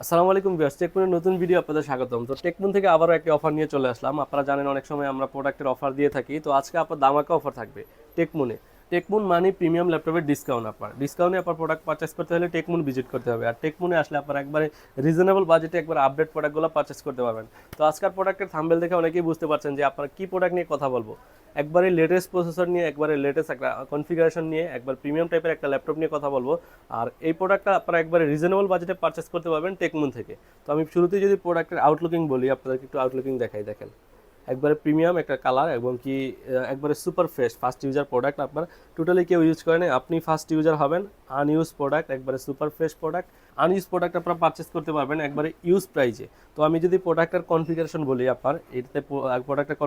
আসসালামু আলাইকুম ভিউয়ার্স, টেকমুনের নতুন ভিডিও আপনাদের স্বাগতম। তো টেকমুন থেকে আবারও একটি অফার নিয়ে চলে আসলাম। আপনারা জানেন অনেক সময় আমরা প্রোডাক্টের অফার দিয়ে থাকি। তো আজকে আপনার দামাকা অফার থাকবে টেকমুনে। টেকমুন মানি প্রিমিয়াম ল্যাপটপের ডিসকাউন্ট আপনার। ডিসকাউন্টে আপনার প্রোডাক্ট পারচেস করতে হলে টেকমুন ভিজিট করতে হবে। আর টেকমুনে আসলে আপনার একবারে রিজনেবল বাজেটে একবার আপডেট প্রোডাক্টগুলো পারচেস করতে পারবেন। তো আজকের প্রোডাক্টের থাম্বেল দেখে অনেকেই বুঝতে পারছেন যে আপনার কী প্রোডাক্ট নিয়ে কথা বলব। একবারে লেটেস্ট প্রসেসর নিয়ে, একবারে লেটেস্ট একটা কনফিগারেশন নিয়ে, একবার প্রিমিয়াম টাইপের একটা ল্যাপটপ নিয়ে কথা বলব। আর এই প্রোডাক্টটা আপনারা একবারে রিজনেবল বাজেটে পারচেস করতে পারবেন টেকমুন থেকে। তো আমি শুরুতেই যদি প্রোডাক্টের আউটলুকিং বলি, আপনাদেরকে একটু আউটলুকিং দেখাই, দেখেন। একবারে প্রিমিয়াম একটা কালার এবং কি একবারে super fresh first user product আপনার টোটালি কেউ ইউজ করেন, আপনি ফার্স্ট ইউজার হবেন আনইউজ প্রোডাক্ট একবারে super fresh product unused product আপনারা পারচেস করতে পারবেন একবারে ইউজ প্রাইজে তো আমি যদি প্রোডাক্টের কনফিগারেশন বলি আপনার, এটাতে প্রোডাক্টের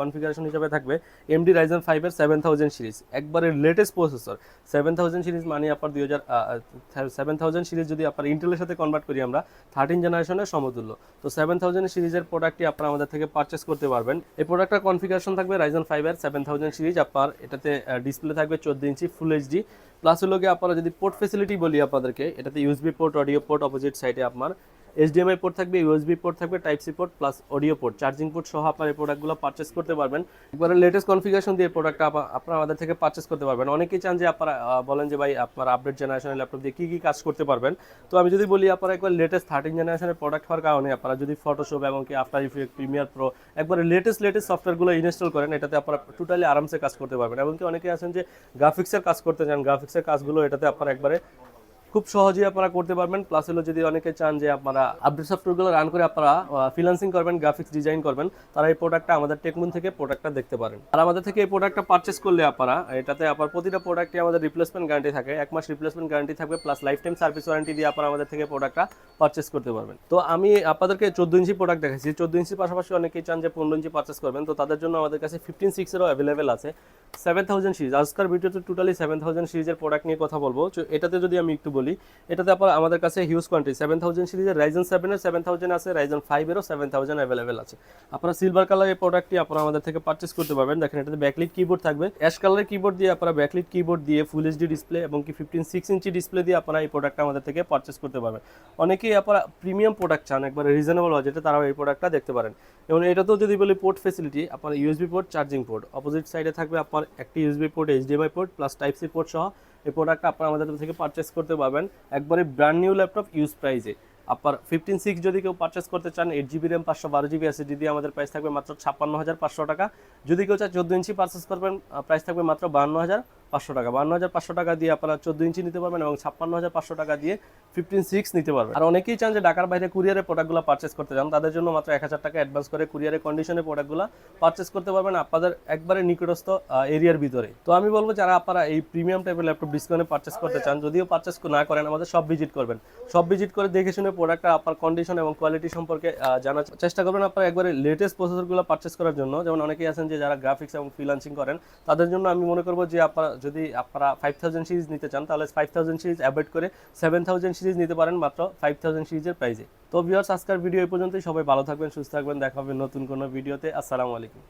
কনফিগারেশন হিসাবে থাকবে এমডি রাইজেন ফাইভের সেভেন থাউজেন্ড সিরিজ একবারে latest processor seven thousand series মানে আপনার দুই হাজার সেভেন থাউজেন্ড সিরিজ যদি আপনার ইন্টেলের সাথে কনভার্ট করি আমরা থার্টিন জেনারেশনের সমতুল্য। তো সেভেন থাউজেন্ড সিরিজের প্রোডাক্টটি আপনারা আমাদের থেকে পারচেস করতে পারবেন। এই প্রোডাক্টের কনফিগারেশন থাকবে রাইজন ফাইভের সেভেন থাউজেন্ড সিরিজ আপনার এটাতে ডিসপ্লে থাকবে চোদ্দ ইঞ্চি ফুল এইচডি প্লাস হলো গিয়ে আপনারা যদি পোর্ট ফেসিলিটি বলি আপনাদেরকে, এটাতে USB port audio port opposite সাইডে আপনার এইচডিএমআই পোর্ট থাকবে ইউএসবি পোর্ট থাকবে type C port plus audio port charging port সহ আপনার এই প্রোডাক্টগুলো পারচেস করতে পারবেন। একবারে লেটেস্ট কনফিগারেশন দিয়ে প্রোডাক্টটা আপনারা আমাদের থেকে পারচেস করতে পারবেন। অনেকেই চান যে আপনারা বলেন যে ভাই, আপনার আপডেট জেনারেশনের ল্যাপটপ দিয়ে কী কী কাজ করতে পারবেন। তো আমি যদি বলি, আপনারা একবার লেটেস্ট থার্টিন জেনারেশনের প্রোডাক্ট হওয়ার কারণে আপনারা যদি ফটোশপ এবং কি আফটার ইফেক্ট প্রিমিয়ার প্রো একবারে লেটেস্ট লেটেস্ট সফটওয়্যারগুলো ইনস্টল করেন, এটাতে আপনারা টোটালি আরামসে কাজ করতে পারবেন। এবং কি অনেকে আছেন যে গ্রাফিক্সের কাজ করতে চান গ্রাফিক্সের কাজগুলো এটাতে আপনারা একবারে খুব সহজেই আপনারা করতে পারবেন। প্লাস হলো যদি অনেকে চান যে আপনারা আপডেট সফটওয়্যারগুলো রান করে আপনারা ফ্রিল্যান্সিং করবেন গ্রাফিক্স ডিজাইন করবেন, তারা এই প্রোডাক্টটা আমাদের টেকমুন থেকে প্রোডাক্টটা দেখতে পারেন। আর আমাদের থেকে এই প্রোডাক্টটা পারচেস করলে আপনারা, এটাতে আপনার প্রতিটা প্রোডাক্টে আমাদের রিপ্লেসমেন্ট গ্যারান্টি থাকে। এক মাস রিপ্লেসমেন্ট গ্যারান্টি থাকবে plus life time service warranty দিয়ে আপনারা আমাদের থেকে প্রোডাক্টটা পারচেস করতে পারবেন। তো আমি আপনাদেরকে চোদ্দ ইঞ্চি প্রোডাক্ট দেখাচ্ছি চোদ্দ ইঞ্চির পাশাপাশি অনেকেই চান যে পনেরো ইঞ্চি পারচেস করবেন। তো তাদের জন্য আমাদের কাছে ফিফটিন সিক্সেরও অ্যাভেলেবেল আছে। সেভেন থাউজেন্ড সিরিজ আজকাল ভিডিওতে টোটালি সেভেন থাউজেন্ড সিরিজের প্রোডাক্ট নিয়ে কথা বলব। এটাতে যদি আমি একটু বলি এটাতে আপনার আমাদের কাছে হিউজ কোয়ান্টিটি সেভেন থাউজেন্ড সিরিজের রাইজন সেভেনের সেভেন থাউজেন্ড আছে রাইজন ফাইভেরও সেভেন থাউজেন্ড অ্যাভেলেবেল আছে। আপনারা সিলভার কালার এই প্রোডাক্টটি আপনারা আমাদের থেকে পারচেস করতে পারবেন। দেখেন, এটাতে ব্যাকলিট কিবোর্ড থাকবে। অ্যাশ কালারের কিবোর্ড দিয়ে আপনারা ব্যাকলিট কিবোর্ড দিয়ে ফুল এইচডি ডিসপ্লে এবং কি ফিফটিন সিক্স ইঞ্চি ডিসপ্লে দিয়ে আপনারা এই প্রোডাক্টটা আমাদের থেকে পারচেস করতে পারবেন। অনেকেই আপনারা প্রিমিয়াম প্রোডাক্ট চান, একবার রিজনেবল বাজেটে তারা এই প্রোডাক্টটা দেখতে পারেন। এবং এটাতেও যদি বলি পোর্ট ফেসিলিটি আপনার USB port charging port opposite সাইডে থাকবে আপনার একটি USB port HDMI port plus type C port সহ এই প্রোডাক্ট আপনারা আমাদের থেকে পারচেস করতে পারবেন। একবারে ব্র্যান্ড নিউ ল্যাপটপ ইউজ প্রাইজে আপনার ফিফটিন সিক্স যদি কেউ পারচেস করতে চান এইট জিবি র্যাম পাঁচশো বারো জিবি আছে যদি আমাদের প্রাইস থাকবে মাত্র ছাপ্পান্ন হাজার পাঁচশো টাকা। যদি কেউ চায় চোদ্দ ইঞ্চি পারচেস করবেন প্রাইস থাকবে মাত্র বান্ন হাজার। পাঁচশো টাকা, বান্ন হাজার পাঁচশো টাকা দিয়ে আপনারা চোদ্দ ইঞ্চি নিতে পারবেন এবং ছাপ্পান্ন হাজার পাঁচশো টাকা দিয়ে ফিফটিন সিক্স নিতে পারবেন। আর অনেকেই চান যে ঢাকার বাইরে কুরিয়ারে প্রোডাক্টগুলো পারচেস করতে চান তাদের জন্য মাত্র এক হাজার টাকা অ্যাডভান্স করে কুরিয়ারে কন্ডিশনে প্রোডাক্টগুলো পারচেস করতে পারবেন আপনাদের একবারে নিকটস্থ এরিয়ার ভিতরে। তো আমি বলব যারা আপনারা এই প্রিমিয়াম টাইপের ল্যাপটপ ডিসকাউন্টে পারচেস করতে চান, যদিও পারচেস না করেন, আমাদের সব ভিজিট করবেন। সব ভিজিট করে দেখে শুনে প্রোডাক্টটা আপনার কন্ডিশন এবং কোয়ালিটি সম্পর্কে জানার চেষ্টা করবেন আপনারা একবারে লেটেস্ট প্রসেসরগুলো পারচেস করার জন্য। যেমন অনেকেই আছেন যে যারা গ্রাফিক্স এবং ফ্রিলান্সিং করেন, তাদের জন্য আমি মনে করব যে আপনারা যদি আপনারা ফাইভ থাউজেন্ড সিরিজ নিতে চান, তাহলে ফাইভ থাউজেন্ড সিরিজ অ্যাভয়েড করে সেভেন থাউজেন্ড সিরিজ নিতে পারেন মাত্র ফাইভ থাউজেন্ড সিরিজের প্রাইজে তো ভিউয়ার্স আজকের ভিডিও এই পর্যন্তই। সবাই ভালো থাকবেন, সুস্থ থাকবেন। দেখা হবে নতুন কোনো ভিডিওতে আসসালামু আলাইকুম।